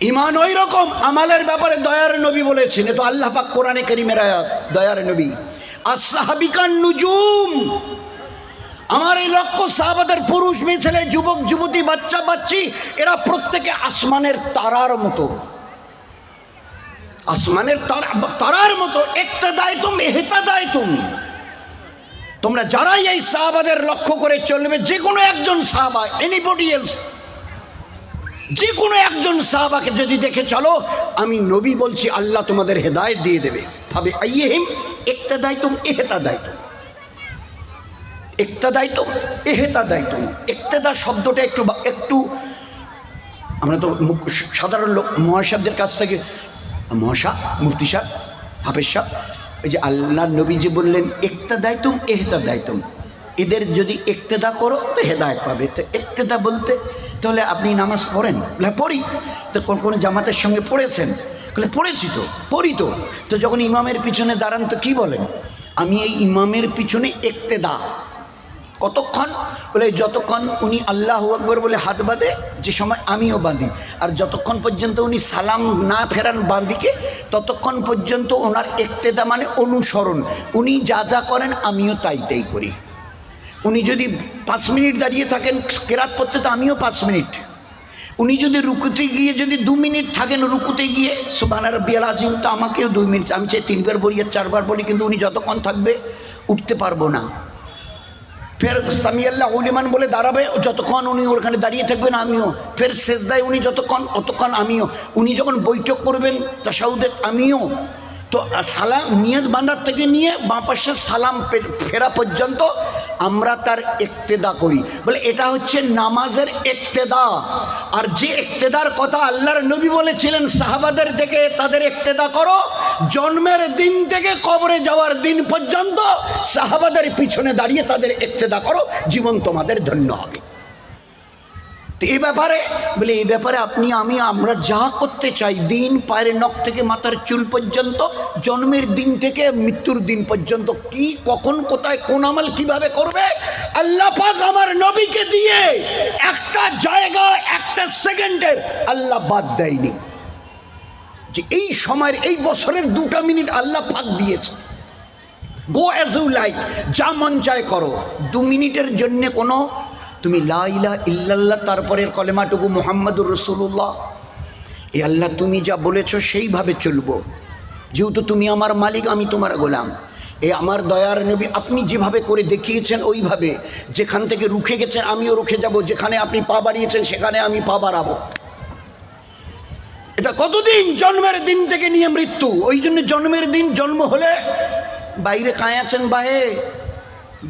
ইমান ওই রকম আমালের ব্যাপারে দয়ার নবী বলেছেন তো আল্লাহ পাক কোরআনে করিমের আয়াত, দয়ার নবী। আসাহাবিকান নুজুম, আমার এই লক্ষ্য সাহাবাদের পুরুষ, মেয়ে, ছেলে, যুবক, যুবতী, বাচ্চা, বাচ্চি, এরা প্রত্যেকে আসমানের তারার মতো। আসমানের তারা, তারার মতো, একটা দায় তুম এহেতা দায় তুম। তোমরা যারাই এই সাহাবাদের লক্ষ্য করে চলবে, যে কোনো একজন সাহাবা এনিবডি এলস যে কোনো একজন সাহাবাকে যদি দেখে চলো, আমি নবী বলছি, আল্লাহ তোমাদের হেদায়ত দিয়ে দেবে। ভাবে, আইয়েহিম একটা দায়িত্ব এহেতা দায়িত্ব একটা দায়িত্ব এহেতা দায়িত্ব একতেদা শব্দটা একটু একটু, আমরা তো সাধারণ লোক মহাসাবদের কাছ থেকে মহাসা মুফতি সাহ হাফেজ সাহ ওই যে আল্লাহ নবী যে বললেন একটা দায়িত্ব এহেতা দায়িত্ব এদের যদি একতেদা করো তো হেদায়ত পাবে। তো একতেদা বলতে তাহলে আপনি নামাজ পড়েন। বলে, পড়ি। তো কোন কোন জামাতের সঙ্গে পড়েছেন? বলে পড়েছি তো পড়ি তো। তো যখন ইমামের পিছনে দাঁড়ান তো কী বলেন? আমি এই ইমামের পিছনে একতেদা কতক্ষণ? বলে যতক্ষণ উনি আল্লাহ আকবর বলে হাত বাঁধে যে সময় আমিও বাঁধি। আর যতক্ষণ পর্যন্ত উনি সালাম না ফেরান বাঁধিকে ততক্ষণ পর্যন্ত ওনার একতেদা মানে অনুসরণ। উনি যা যা করেন আমিও তাই তাই করি। উনি যদি পাঁচ মিনিট দাঁড়িয়ে থাকেন কেরাত পড়তে, তো আমিও পাঁচ মিনিট। উনি যদি রুকুতে গিয়ে যদি দু মিনিট থাকেন রুকুতে গিয়ে সুবানার বিয়াল আজিম তো আমাকেও দুই মিনিট, আমি চাই তিনবার বলি আর চারবার বলি কিন্তু উনি যতক্ষণ থাকবে উঠতে পারব না। ফের সামিয়াল্লাহ উলিমান বলে দাঁড়াবে, যতক্ষণ উনি ওখানে দাঁড়িয়ে থাকবেন আমিও। ফের শেষদায় উনি যতক্ষণ, অতক্ষণ আমিও। উনি যখন বৈঠক করবেন তা তাসাউদের আমিও। তো সালাম, নিয়ত বাঁধার থেকে নিয়ে বাঁ পাশে সালাম ফেরা পর্যন্ত আমরা তার একতেদা করি। বলে এটা হচ্ছে নামাজের একতেদা আর যে একতেদার কথা আল্লাহর নবী বলেছিলেন, সাহাবাদের থেকে তাদের একতেদা করো, জন্মের দিন থেকে কবরে যাওয়ার দিন পর্যন্ত সাহাবাদের পিছনে দাঁড়িয়ে তাদের একতেদা করো, জীবন তোমাদের ধন্য হবে। তো এই ব্যাপারে, বলে এই ব্যাপারে আপনি, আমি, আমরা যা করতে চাই, দিন পায়ের নখ থেকে মাথার চুল পর্যন্ত, জন্মের দিন থেকে মৃত্যুর দিন পর্যন্ত, কি, কখন, কোথায়, কোন আমল কীভাবে করবে? আল্লাহ পাক আমার নবীকে দিয়ে একটা জায়গা, একটা সেকেন্ডের আল্লাহ বাদ দেয়নি। যে এই সময়ের, এই বছরের দুটা মিনিট আল্লাহ পাক দিয়েছে। গো অ্যাজ ইউ লাইক যা মন চায় করো। দু মিনিটের জন্যে কোনো তুমি লা ইলা ইল্লাল্লাহ তারপরের কলেমাটুকু মোহাম্মদুর রসুল্লাহ এ আল্লাহ, তুমি যা বলেছ সেইভাবে চলবো। যেহেতু তুমি আমার মালিক, আমি তোমার গোলাম। এ আমার দয়ার নবী, আপনি যেভাবে করে দেখিয়েছেন ওইভাবে। যেখান থেকে রুখে গেছেন, আমিও রুখে যাব। যেখানে আপনি পা বাড়িয়েছেন, সেখানে আমি পা বাড়াবো। এটা কতদিন জন্মের দিন থেকে নিয়ে মৃত্যু? ওই জন্য জন্মের দিন জন্ম হলে বাইরে কায় আছেন বাহে।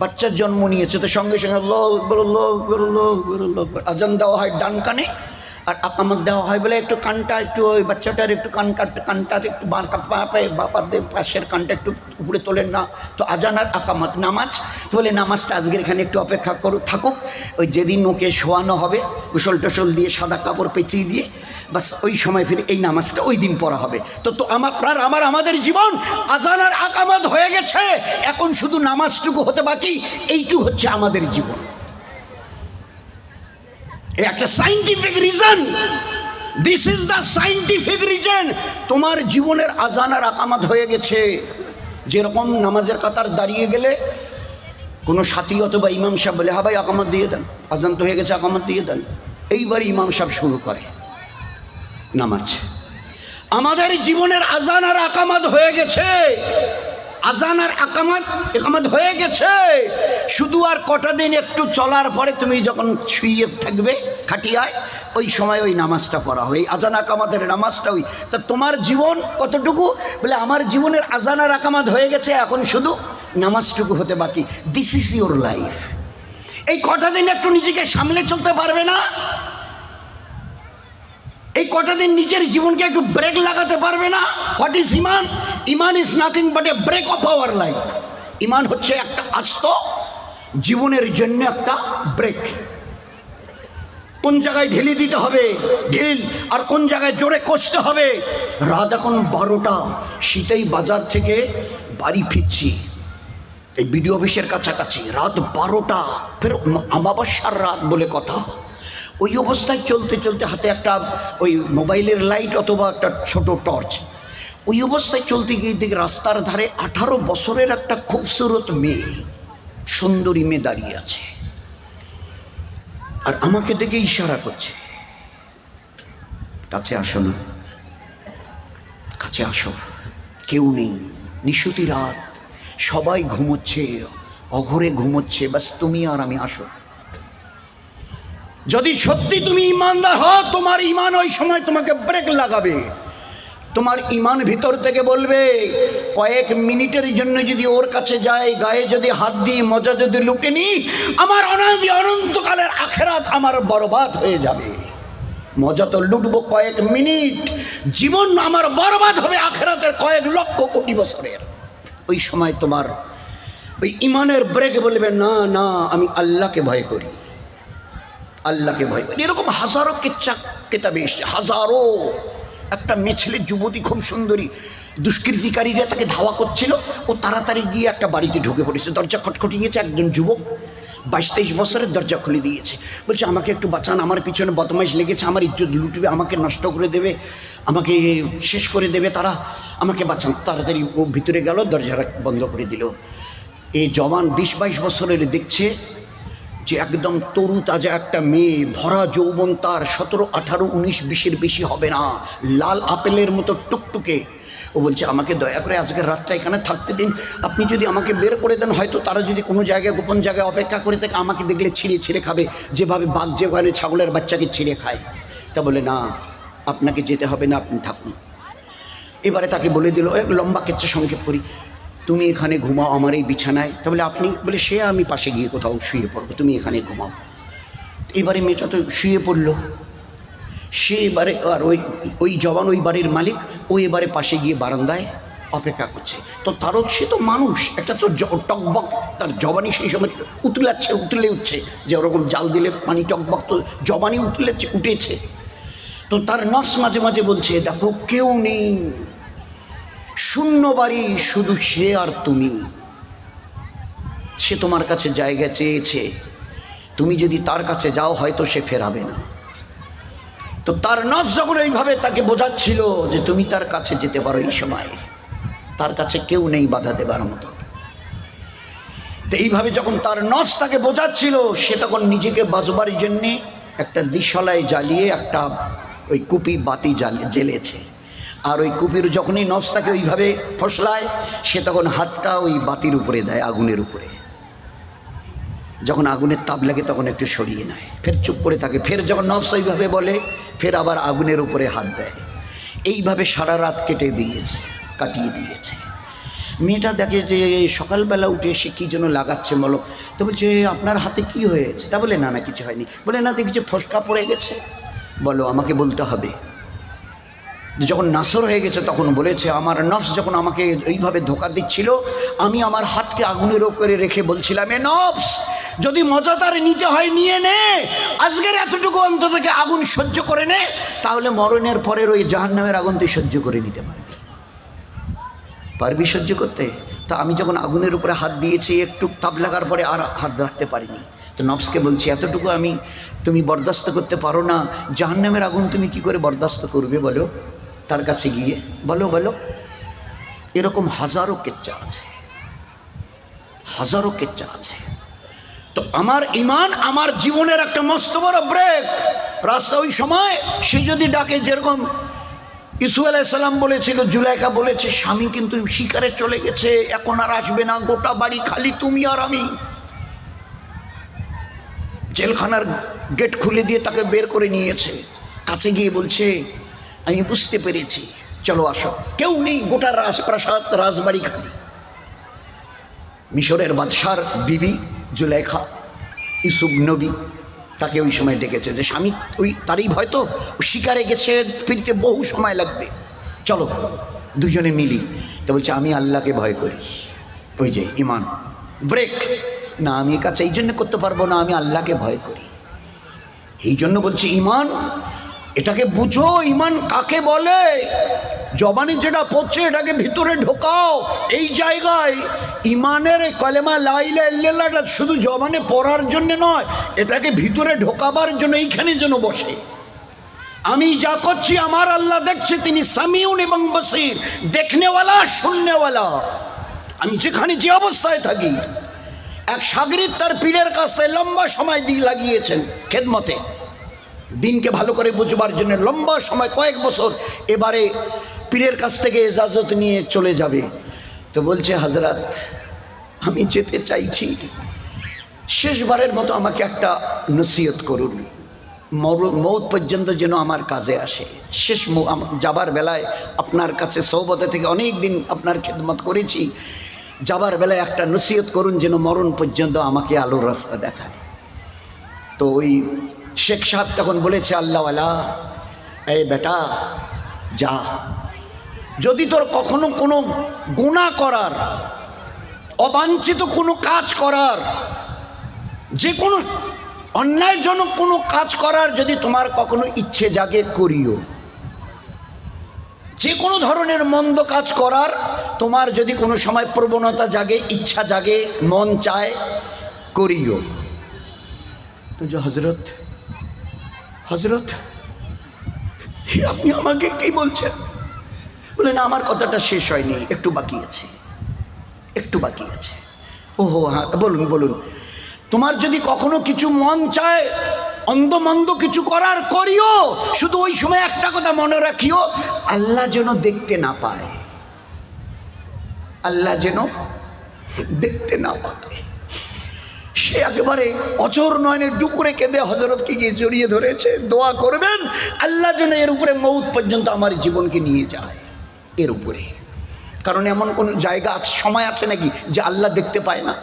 বাচ্চার জন্ম নিয়েছে তো সঙ্গে সঙ্গে লোক বড় লোক আজান দেওয়া হয় ডান কানে। আর আকামত দেওয়া হয় বলে একটু কানটা একটু ওই বাচ্চাটার একটু কান কানটার একটু বাপাদের পাশের কানটা একটু উপরে তোলেন না। তো আজান আর আকামত নামাজ। তো বলে, নামাজটা আজকের এখানে একটু অপেক্ষা করুক থাকুক। ওই যেদিন ওকে শোয়ানো হবে, গোসল টসল দিয়ে সাদা কাপড় পেঁচিয়ে দিয়ে, বাস ওই সময় ফিরে এই নামাজটা ওই দিন পড়া হবে। তো তো আমার আমার, আমাদের জীবন আজান আর আকামত হয়ে গেছে। এখন শুধু নামাজটুকু হতে বাকি, এইটুকু হচ্ছে আমাদের জীবন। একটা scientific reason this is the scientific reason তোমার জীবনের আজান আর আকামাত হয়ে গেছে। যেরকম নামাজের কাতার দাঁড়িয়ে গেলে কোনো সাথী অথবা ইমাম সাহেব বলে হ্যাঁ ভাই, আকামত দিয়ে দেন। আজান তো হয়ে গেছে, আকামত দিয়ে দেন। এইবার ইমাম সাহেব শুরু করে নামাজ। আমাদের জীবনের আজান আর আকামাত হয়ে গেছে। আজান আর আকামাত একামাত হয়ে গেছে। শুধু আর কটা দিন একটু চলার পরে তুমি যখন শুয়ে থাকবে খাটিয়ায়, ওই সময় ওই নামাজটা পড়া হবে। এই আজান আকামাতের নামাজটা ওই। তা তোমার জীবন কতটুকু? বলে, আমার জীবনের আজান আর আকামাত হয়ে গেছে, এখন শুধু নামাজটুকু হতে বাকি। দিস ইজ ইউর লাইফ এই কটা দিন একটু নিজেকে সামলে চলতে পারবে না? এই কটা দিন নিজের জীবনকে একটু ব্রেক লাগাতে পারবে না? হোয়াট ইজ ইমান ইমান is nothing but a brake of our life ইমান হচ্ছে একটা আস্ত জীবনের জন্য একটা ব্রেক কোন জায়গায় ঢেলে দিতে হবে? ঢিল। আর কোন জায়গায় জোরে কষতে হবে? রাত এখন বারোটা। শীতেই বাজার থেকে বাড়ি ফিরছি। এই বিডিও অফিসের কাছাকাছি। রাত বারোটা। ফের আমাবস্যার রাত বলে কথা। ওই অবস্থায় চলতে চলতে হাতে একটা ওই মোবাইলের লাইট অথবা একটা ছোট টর্চ। ওই অবস্থায় চলতে গিয়ে দেখি রাস্তার ধারে আঠারো বছরের একটা খুবসুরত মেয়ে, সুন্দরী মেয়ে দাঁড়িয়ে আছে। আর আমাকে দেখে ইশারা করছে, কাছে আসো না, কাছে আসো, কেউ নেই, নিশুতি রাত, সবাই ঘুমোচ্ছে, অঘরে ঘুমোচ্ছে বাস তুমি আর আমি আসো। যদি সত্যি তুমি ইমানদার হও, তোমার ইমান ওই সময় তোমাকে ব্রেক লাগাবে। তোমার ইমান ভিতর থেকে বলবে, কয়েক মিনিটের জন্য যদি ওর কাছে যায় গায়ে যদি হাত দিই, মজা যদি লুটে নি আমার অনাদি অনন্তকালের আখেরাত আমার বরবাদ হয়ে যাবে। মজা তো লুটবো কয়েক মিনিট, জীবন আমার বরবাদ হবে আখেরাতের কয়েক লক্ষ কোটি বছরের। ওই সময় তোমার ওই ইমানের ব্রেক বলবে, না না, আমি আল্লাহকে ভয় করি। আল্লাহকে ভয় করি। এরকম হাজারো কেচ্ছা কেতাবে এসছে, হাজারো। একটা মেয়ে ছেলে যুবতী খুব সুন্দরী। দুষ্কৃতিকারীরা তাকে ধাওয়া করছিল। ও তাড়াতাড়ি গিয়ে একটা বাড়িতে ঢুকে পড়েছে। দরজা খটখটিয়েছে একজন যুবক। বাইশ তেইশ বছরের দরজা খুলে দিয়েছে। বলছে, আমাকে একটু বাঁচান। আমার পিছনে বদমাইশ লেগেছে। আমার ইজ্জত লুটবে। আমাকে নষ্ট করে দেবে। আমাকে শেষ করে দেবে তারা। আমাকে বাঁচান। তাড়াতাড়ি ও ভিতরে গেল। দরজাটা বন্ধ করে দিল। এই জওয়ান বিশ বাইশ বছরের দেখছে যে একদম তরু তাজা একটা মেয়ে, ভরা যৌবন তার সতেরো, আঠারো, উনিশ, বিশের বেশি হবে না। লাল আপেলের মতো টুকটুকে। ও বলছে, আমাকে দয়া করে আজকের রাতটা এখানে থাকতে দিন। আপনি যদি আমাকে বের করে দেন, হয়তো তারা যদি কোনো জায়গায়, গোপন জায়গায় অপেক্ষা করে থাকে, আমাকে দেখলে ছিঁড়ে ছিঁড়ে খাবে। যেভাবে বাঘ যেভাবে ছাগলের বাচ্চাকে ছিঁড়ে খায়। তা বলে, না, আপনাকে যেতে হবে না, আপনি থাকুন। এবারে তাকে বলে দিল লম্বা কেচ্ছা সংক্ষেপ করি। তুমি এখানে ঘুমাও আমার এই বিছানায়। তাহলে আপনি বলে, সে আমি পাশে গিয়ে কোথাও শুয়ে পড়ব, তুমি এখানে ঘুমাও। এবারে মেয়েটা তো শুয়ে পড়ল। সে এবারে আর ওই ওই জবান ওই বাড়ির মালিক, ও এবারে পাশে গিয়ে বারান্দায় অপেক্ষা করছে। তো তারও সে তো মানুষ, একটা তো টকবক, তার জবানি সেই সময় উতলাচ্ছে, উতলে উঠছে, যে ওরকম জাল দিলে পানি টকবক তো জবানি উতলেছে, উঠেছে। তো তার নস মাঝে মাঝে বলছে, দেখো, কেউ নেই। শূন্য বাড়ি শুধু সে আর তুমি। সে তোমার কাছে জায়গা চেয়েছে। তুমি যদি তার কাছে যাও, হয়তো সে ফেরাবে না। তো তার নফস যখন এইভাবে তাকে বোঝাচ্ছিল যে তুমি তার কাছে যেতে পারো এই সময়, তার কাছে কেউ নেই বাধা দেবার মতো। তো এইভাবে যখন তার নফস তাকে বোঝাচ্ছিল, সে তখন নিজেকে বাজবার জন্যে একটা দিশলায় জ্বালিয়ে একটা ওই কুপি বাতি জ্বাল, জ্বেলেছে। আর ওই কুপির যখনই নফস তাকে ওইভাবে ফসলায়, সে তখন হাতটা ওই বাতির উপরে দেয়, আগুনের উপরে। যখন আগুনের তাপ লাগে তখন একটু সরিয়ে নেয়। ফের চুপ করে থাকে। ফের যখন নফস ওইভাবে বলে, ফের আবার আগুনের উপরে হাত দেয়। এইভাবে সারা রাত কেটে দিয়েছে, কাটিয়ে দিয়েছে। মেয়েটা দেখে যে সকালবেলা উঠে এসে কী যেন লাগাচ্ছে বলো তো বলছে আপনার হাতে কি হয়েছে? তা বলে, না না, কিছু হয়নি। বলে, না, দেখছি ফসকা পড়ে গেছে। বলো, আমাকে বলতে হবে। যখন নাসর হয়ে গেছে, তখন বলেছে, আমার নফস যখন আমাকে এইভাবে ধোকা দিচ্ছিল, আমি আমার হাতকে আগুনের ওপরে রেখে বলছিলাম, এ নফস, যদি মজাদার নিতে হয়, নিয়ে নে। আজকের এতটুকু অন্ততকে আগুন সহ্য করে নে, তাহলে মরণের পরের ওই জাহান্নামের আগুন তুই সহ্য করে নিতে পারবি। পারবি সহ্য করতে? তা আমি যখন আগুনের উপরে হাত দিয়েছি, একটু তাপ লাগার পরে আর হাত রাখতে পারিনি। তো নফসকে বলছি, এতটুকু আমি, তুমি বরদাস্ত করতে পারো না। জাহান্নামের আগুন তুমি কি করে বরদাস্ত করবে বলো? তার কাছে গিয়ে বলো বলো, এরকম হাজারো কেচ্চা আছে। হাজারো কেচ্চা আছে। তো আমার ইমান, আমার জীবনের একটা মস্ত বড় ব্রেক রাস্তা ওই সময় সে যদি ডাকে, যেরকম ইসু আলাইসাল্লাম বলেছিল জুলাইকা বলেছে, স্বামী কিন্তু শিকারে চলে গেছে, এখন আর আসবে না, গোটা বাড়ি খালি তুমি আর আমি। জেলখানার গেট খুলে দিয়ে তাকে বের করে নিয়েছে। কাছে গিয়ে বলছে আমি বুঝতে পেরেছি। চলো আসো। কেউ নেই গোটা রাজপ্রাসাদ, রাজবাড়ি খালি। মিশরের বাদশার বিবি জুলেখা ইসুফ নবী, তাকে ওই সময় ডেকেছে যে, স্বামী, ওই তারই ভয় তো? শিকারে গেছে, ফিরতে বহু সময় লাগবে। চলো, দুজনে মিলি। তো বলছে, আমি আল্লাহকে ভয় করি। ওই যে, ইমান, ব্রেক। না, আমি কাছে এই জন্য করতে পারব না, আমি আল্লাহকে ভয় করি। এই জন্য বলছি, ইমান এটাকে বুঝো, ইমান কাকে বলে? জবানে যেটা পড়ছে এটাকে ভিতরে ঢোকাও। এই জায়গায় ইমানের কলেমা লাইলা ইল্লাল্লাহটা শুধু জবানে পড়ার জন্য নয়, এটাকে ভিতরে ঢোকাবার জন্য এইখানে যেন বসে। আমি যা করছি, আমার আল্লাহ দেখছে, তিনি সামিউন এবং বসির, দেখনেওয়ালা, শুননেওয়ালা। আমি যেখানে যে অবস্থায় থাকি, এক সাগরিদ তার পীরের কাছ লম্বা সময় দিয়ে লাগিয়েছেন খেদমতে। দিনকে ভালো করে বুঝবার জন্য লম্বা সময়, কয়েক বছর এবারে পীরের কাছ থেকে এজাজত নিয়ে চলে যাবে। তো বলছে, হাজরাত, আমি যেতে চাইছি। শেষবারের মতো আমাকে একটা নসিহত করুন। মৌত পর্যন্ত যেন আমার কাজে আসে। শেষ যাবার বেলায় আপনার কাছে সৌবতে থেকে অনেক দিন আপনার খেদমত করেছি। যাবার বেলায় একটা নসিহত করুন যেন মরণ পর্যন্ত আমাকে আলোর রাস্তা দেখায়। তো ওই শেখ সাহেব তখন বলেছে, আল্লাহওয়ালা, এই বেটা, যা। যদি তোর কখনো কোনো গুণা করার, অবাঞ্ছিত কোনো কাজ করার, যে কোনো অন্যায়জনক কোনো কাজ করার যদি তোমার কখনো ইচ্ছে জাগে, করিও। যে কোনো ধরনের মন্দ কাজ করার, তোমার যদি কোনো সময় প্রবণতা জাগে, ইচ্ছা জাগে, মন চায়, করিও। তো যে হজরত হজরত আপনি আমাকে কি বলছেন? বলেন, আমার কথাটা শেষ হয়নি, একটু বাকি আছে, একটু বাকি আছে। ওহো হ্যাঁ বলুন বলুন। তোমার যদি কখনো কিছু মন চায়, অন্ধমন্দ কিছু করার করিও, শুধু ওই সময় একটা কথা মনে রাখিও, আল্লাহ যেন দেখতে না পায়। আল্লাহ যেন দেখতে না পায়। সে একেবারে অচর নয়নে ডুকুরে কেঁদে হজরতকে গিয়ে জড়িয়ে ধরেছে। দোয়া করবেন, আল্লাহ যেন এর উপরে মৌত পর্যন্ত আমার জীবনকে নিয়ে যায়। এর উপরে। কারণ এমন কোন জায়গা আছে সময় আছে নাকি যে আল্লাহ দেখতে পায় না?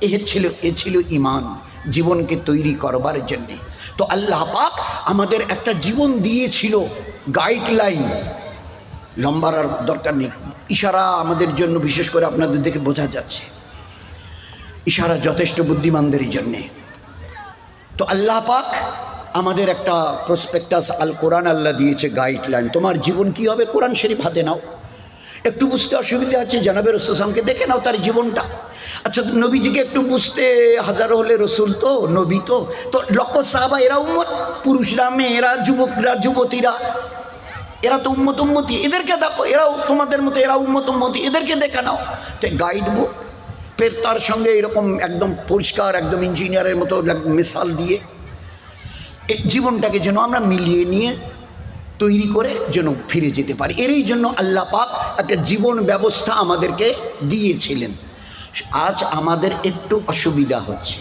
এ ছিল এ ছিল ইমান জীবনকে তৈরি করবার জন্যে। তো আল্লাহ পাক আমাদের একটা জীবন দিয়েছিল গাইডলাইন লম্বার আর দরকার নেই। ইশারা আমাদের জন্য বিশেষ করে আপনাদের দেখে বোঝা যাচ্ছে। ইশারা যথেষ্ট বুদ্ধিমানদেরই জন্যে। তো আল্লাহ পাক আমাদের একটা প্রসপেক্টাস আল কোরআন আল্লাহ দিয়েছে গাইডলাইন তোমার জীবন কি হবে? কোরআন শরীফ হাতে নাও। একটু বুঝতে অসুবিধা হচ্ছে, জানাবে রসুলামকে দেখে নাও তার জীবনটা। আচ্ছা নবীজিকে একটু বুঝতে হাজারো হলে রসুল তো, নবী তো। তো লক্ষ সাহাবা, এরা উম্মত। পুরুষরা, মেয়েরা, যুবকরা, যুবতীরা। এরা তো উম্মত উম্মতি এদেরকে দেখো, এরাও তোমাদের মতো, এরা উম্মত উম্মতি এদেরকে দেখে নাও। তো গাইড বুক ফের তার সঙ্গে এরকম একদম পরিষ্কার, একদম ইঞ্জিনিয়ারের মতো মিসাল দিয়ে জীবনটাকে যেন আমরা মিলিয়ে নিয়ে তৈরি করে যেন ফিরে যেতে পারি। এরই জন্য আল্লাহ পাক একটা জীবন ব্যবস্থা আমাদেরকে দিয়েছিলেন। আজ আমাদের একটু অসুবিধা হচ্ছে।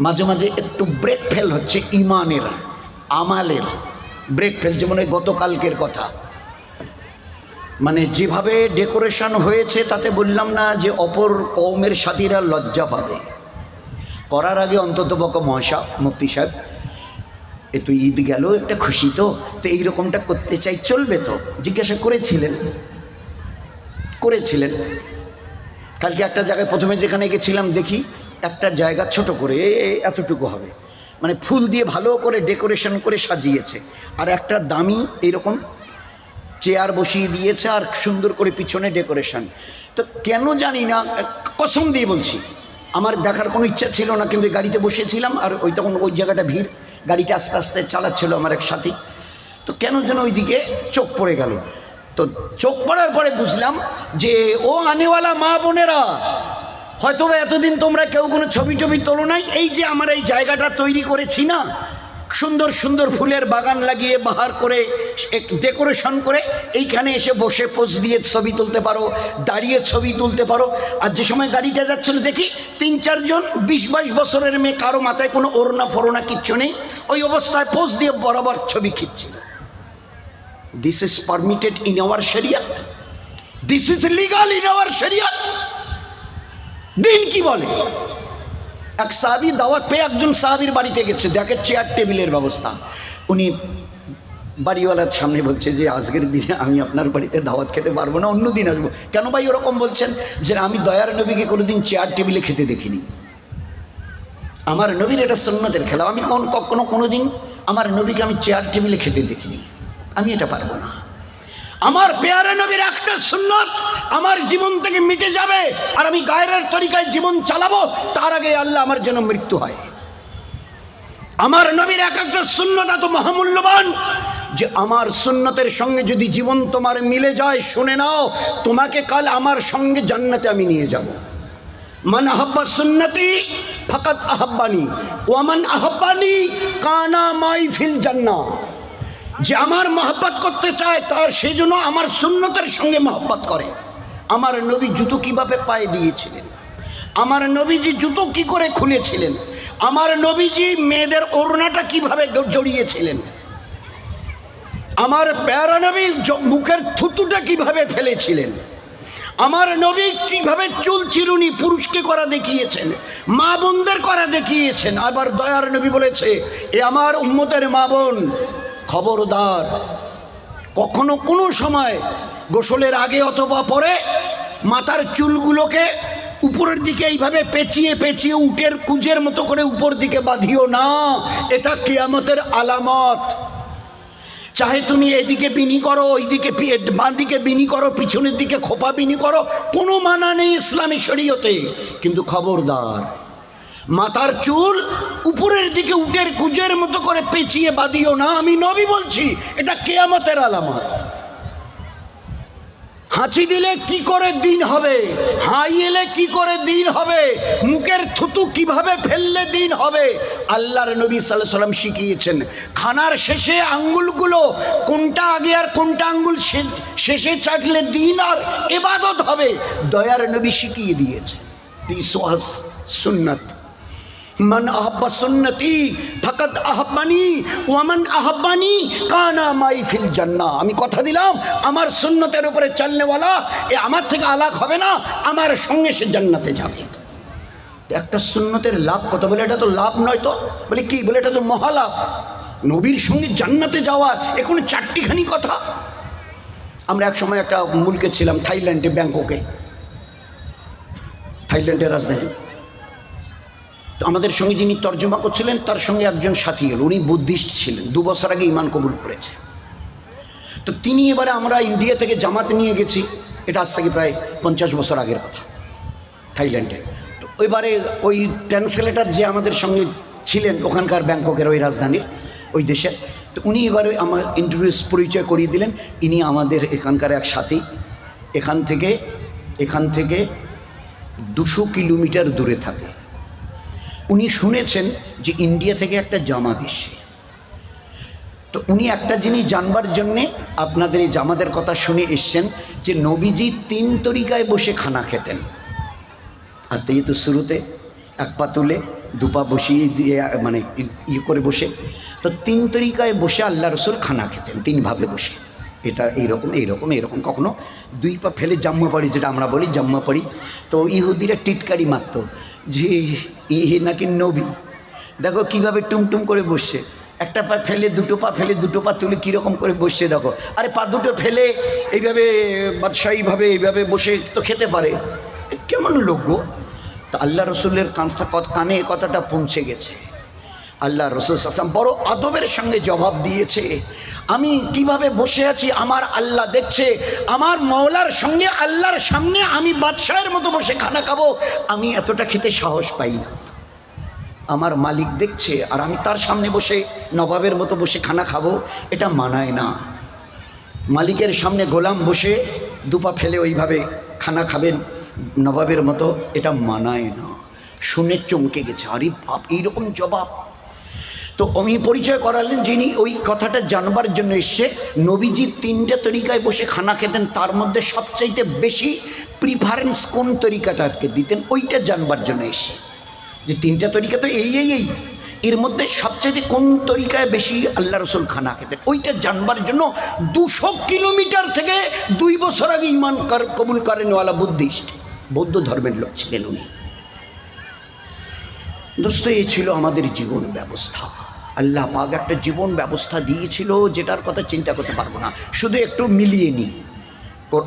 মাঝে মাঝে একটু ব্রেক ফেল হচ্ছে ইমানের, আমালের। ব্রেক ফেল যেমন গতকালকের কথা। মানে যেভাবে ডেকোরেশন হয়েছে, তাতে বললাম না যে অপর কৌমের সাথীরা লজ্জা পাবে। করার আগে অন্তত বক মহাশা, মুফতি সাহেব, এ তো ঈদ গেল, একটা খুশি তো তো এইরকমটা করতে চাই, চলবে তো। জিজ্ঞাসা করেছিলেন। করেছিলেন। কালকে একটা জায়গায় প্রথমে যেখানে গেছিলাম, দেখি একটা জায়গা ছোট করে এতটুকু হবে। মানে ফুল দিয়ে ভালো করে ডেকোরেশন করে সাজিয়েছে। আর একটা দামি এইরকম চেয়ার বসিয়ে দিয়েছে আর সুন্দর করে পিছনে ডেকোরেশন। তো কেন জানি না, কসম দিয়ে বলছি, আমার দেখার কোনো ইচ্ছা ছিল না, কিন্তু গাড়িতে বসেছিলাম আর ওই তখন ওই জায়গাটা ভিড়, গাড়িটা আস্তে আস্তে চালাচ্ছিল আমার এক সাথী। তো কেন যেন ওইদিকে চোখ পড়ে গেল। তো চোখ পড়ার পরে বুঝলাম যে, ও আনেওয়ালা মা বোনেরা হয়তো এতদিন তোমরা কেউ কোনো ছবি টবি তোলো নাই, এই যে আমার এই জায়গাটা তৈরি করেছি না সুন্দর সুন্দর ফুলের বাগান লাগিয়ে বাহার করে ডেকোরেশন করে এইখানে এসে বসে পোজ দিয়ে ছবি তুলতে পারো, দাঁড়িয়ে ছবি তুলতে পারো। আর যে সময় গাড়িটা যাচ্ছিল দেখি তিন চারজন বিশ বাইশ বছরের মেয়ে কারও মাথায় কোনো ওড়না ফোরনা কিচ্ছু নেই, ওই অবস্থায় পোজ দিয়ে বরাবর ছবি খিচ্ছিল। This is permitted in our শরিয়া this is legal in our শরিয়া দিন কি বলে? এক সাহাবি দাওয়াত পেয়ে একজন সাহাবির বাড়িতে গেছে। দেখে চেয়ার টেবিলের ব্যবস্থা। উনি বাড়িওয়ালার সামনে বলছে যে, আজকের দিনে আমি আপনার বাড়িতে দাওয়াত খেতে পারব না অন্য দিন আসব। কেন ভাই ওরকম বলছেন? যে, আমি দয়ার নবীকে কোনোদিন চেয়ার টেবিলে খেতে দেখিনি। আমার নবীর এটা সন্ন্যতের খেলা। আমি কোন কখনো কোনো দিন আমার নবীকে আমি চেয়ার টেবিলে খেতে দেখিনি। আমি এটা পারব না। আমার পেয়ারে নবীর একটা সুন্নত আমার জীবন থেকে মিটে যাবে আর আমি গায়ের তরিকায় জীবন চালাবো, তার আগে আল্লাহ আমার যেন মৃত্যু হয়। আমার নবীর এক একটা সুন্নত এত মহামূল্যবান যে আমার সুন্নতের সঙ্গে যদি জীবন তোমার মিলে যায়, শুনে নাও, তোমাকে কাল আমার সঙ্গে জান্নাতে আমি নিয়ে যাব। মান আহাব্বা সুন্নতি ফাকাত আহাব্বানি ওয়ামান আহাব্বানি কানা মাই ফিল জান্না যে আমার মহব্বত করতে চায়, তার সেই জন্য আমার সুন্নতের সঙ্গে মহব্বত করে। আমার নবী জুতো কীভাবে পায়ে দিয়েছিলেন? আমার নবীজি জুতো কি করে খুলেছিলেন? আমার নবীজি মেয়েদের ওড়নাটা কীভাবে জড়িয়েছিলেন? আমার প্যারা নবী মুখের থুতুটা কীভাবে ফেলেছিলেন? আমার নবী কীভাবে চুল চিরুনি পুরুষকে করা দেখিয়েছেন? মা বোনদের করা দেখিয়েছেন? আবার দয়ার নবী বলেছে, এ আমার উম্মতের মা বোন খবরদার। কখনো কোনো সময় গোসলের আগে অথবা পরে মাথার চুলগুলোকে উপরের দিকে এইভাবে পেঁচিয়ে পেঁচিয়ে উটের কুজের মতো করে উপর দিকে বাঁধিও না। এটা কেয়ামতের আলামত। চাহে তুমি এদিকে বিনি করো, ওইদিকে বাঁ দিকে বিনি করো, পিছনের দিকে খোপা বিনি করো, কোনো মানা নেই ইসলামী শরীয়তে। কিন্তু খবরদার মাথার চুল উপরের দিকে উটের কুজের মতো করে পেঁচিয়ে বাঁধিও না, আমি নবী বলছি, এটা কেয়ামতের আলামত। হাঁচি দিলে কি করে দিন হবে? হাই এলে কি করে দিন হবে? মুখের থুতু কীভাবে ফেললে দিন হবে? আল্লাহর নবী সাল্লাহ সাল্লাম শিখিয়েছেন, খানার শেষে আঙ্গুলগুলো কোনটা আগে আর কোনটা আঙ্গুল শেষে চাটলে দিন আর এবাদত হবে। দয়ার নবী শিখিয়ে দিয়েছে ওয়াজ সুন্নাত। মান আহাব্বা সুন্নতি ফাকাত আহাব্বানি ওয়ামান আহাব্বানি কানা মাই ফিল জান্নাহ। আমি কথা দিলাম, আমার সুন্নতের উপরে চালনেওয়ালা, এ আমার থেকে আলাক হবে না, আমার সঙ্গে সে জান্নাতে যাবে। একটা সুন্নতের লাভ কত? বলে এটা তো লাভ নয় তো। বলে কি? বলে এটা তো মহালাভ। নবীর সঙ্গে জান্নাতে যাওয়া এখন চারটিখানি কথা? আমরা এক সময় একটা মুলকে ছিলাম থাইল্যান্ডে, ব্যাংককে। থাইল্যান্ডের রাজধানী। আমাদের সঙ্গে যিনি তর্জমা করছিলেন, তার সঙ্গে একজন সাথী এলো উনি বুদ্ধিস্ট ছিলেন, দু বছর আগে ইমান কবুল করেছে। তো তিনি এবারে আমরা ইন্ডিয়া থেকে জামাত নিয়ে গেছি, এটা আজ থেকে প্রায় পঞ্চাশ বছর আগের কথা, থাইল্যান্ডে। তো এবারে ওই ট্রান্সলেটার যে আমাদের সঙ্গে ছিলেন, ওখানকার ব্যাংককের ওই রাজধানীর, ওই দেশের তো উনি এবারে আমার ইন্ট্রোডিউস পরিচয় করিয়ে দিলেন। ইনি আমাদের এখানকার এক সাথী। এখান থেকে এখান থেকে দুশো কিলোমিটার দূরে থাকে। উনি শুনেছেন যে ইন্ডিয়া থেকে একটা জামাত এসে তো উনি একটা জিনিস জানবার জন্যে আপনাদের এই জামাতের কথা শুনে এসছেন যে নবীজি তিন তরিকায় বসে খানা খেতেন। আর এই তো শুরুতে এক পা তুলে দুপা বসিয়ে দিয়ে মানে ইয়ে করে বসে। তো তিন তরিকায় বসে আল্লাহ রসুল খানা খেতেন তিনভাবে বসে। এটা এইরকম এইরকম এইরকম কখনো দুই পা ফেলে জাম্মা পাড়ি যেটা আমরা বলি জাম্মা পাড়ি তো ইহুদিরা টিটকারি মারত। যে এ নাকি নবী। দেখো কীভাবে টুমটুম করে বসছে। একটা পা ফেলে, দুটো পা ফেলে, দুটো পা তুলে কীরকম করে বসছে দেখো। আরে পা দুটো ফেলে, এইভাবে বাদশাহীভাবে এইভাবে বসে তো খেতে পারে। কেমন লোক গো। তা আল্লাহ রসুলের কানে এ কথাটা পৌঁছে গেছে। আল্লাহ রসুল আসলাম বড় আদবের সঙ্গে জবাব দিয়েছে। আমি কীভাবে বসে আছি, আমার আল্লাহ দেখছে, আমার মওলার সঙ্গে আল্লাহর সামনে আমি বাদশাহের মতো বসে খানা খাব, আমি এতটা খেতে সাহস পাই না। আমার মালিক দেখছে আর আমি তার সামনে বসে নবাবের মতো বসে খানা খাব, এটা মানায় না। মালিকের সামনে গোলাম বসে দুপা ফেলে ওইভাবে খানা খাবেন নবাবের মতো, এটা মানায় না। শুনে চমকে গেছে, আরে বাপ, এইরকম জবাব তো অমি পরিচয় করালেন যিনি ওই কথাটা জানবার জন্য এসছে। নবীজি তিনটে তরিকায় বসে খানা খেতেন, তার মধ্যে সবচাইতে বেশি প্রিফারেন্স কোন তরিকাটাকে দিতেন, ওইটা জানবার জন্য এসছে। যে তিনটা তরিকা তো এই এই এই। এর মধ্যে সবচাইতে কোন তরিকায় বেশি আল্লাহ রসুল খানা খেতেন, ওইটা জানবার জন্য দুশো কিলোমিটার থেকে দুই বছর আগে ইমান কবুল করেনওয়ালা বুদ্ধিস্ট, বৌদ্ধ ধর্মের লোক ছিলেন উনি। দোস্ত এই ছিল আমাদের জীবন ব্যবস্থা। আল্লাহ পাক একটা জীবন ব্যবস্থা দিয়েছিল যেটার কথা চিন্তা করতে পারব না। শুধু একটু মিলিয়ে নিই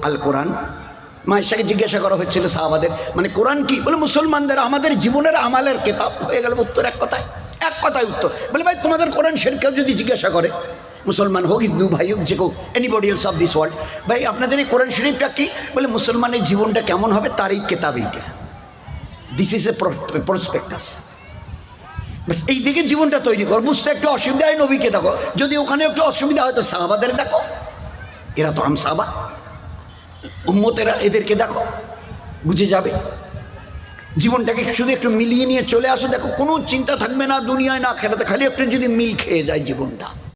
আল কোরআন। মায়েশাকে জিজ্ঞাসা করা হচ্ছিল সাহাবাদের মানে কোরআন কি? বলে, মুসলমানদের আমাদের জীবনের আমালের কেতাব হয়ে গেল। উত্তর এক কথায়। এক কথায় উত্তর। বলে, ভাই, তোমাদের কোরআন শের কেউ যদি জিজ্ঞাসা করে, মুসলমান হোক, হিন্দু, ভাই হোক, যে কেউ anybody else of this world ভাই, আপনাদের এই কোরআন শরীফটা কি? বলে, মুসলমানের জীবনটা কেমন হবে? তার এই কেতাব এইটা। দিস ইজ এ প্রসপেক্টাস এই দিকে জীবনটা তৈরি কর। বুঝতে একটু অসুবিধা হয় নবীকে দেখো। যদি ওখানে একটু অসুবিধা হয় তো সাহাবাদের দেখো। এরা তো আম সাহাবা। উম্মতেরা এদেরকে দেখো। বুঝে যাবে। জীবনটাকে শুধু একটু মিলিয়ে নিয়ে চলে আসো। দেখো, কোনো চিন্তা থাকবে না দুনিয়ায় না খেলাতে খালি একটু যদি মিল খেয়ে যায় জীবনটা।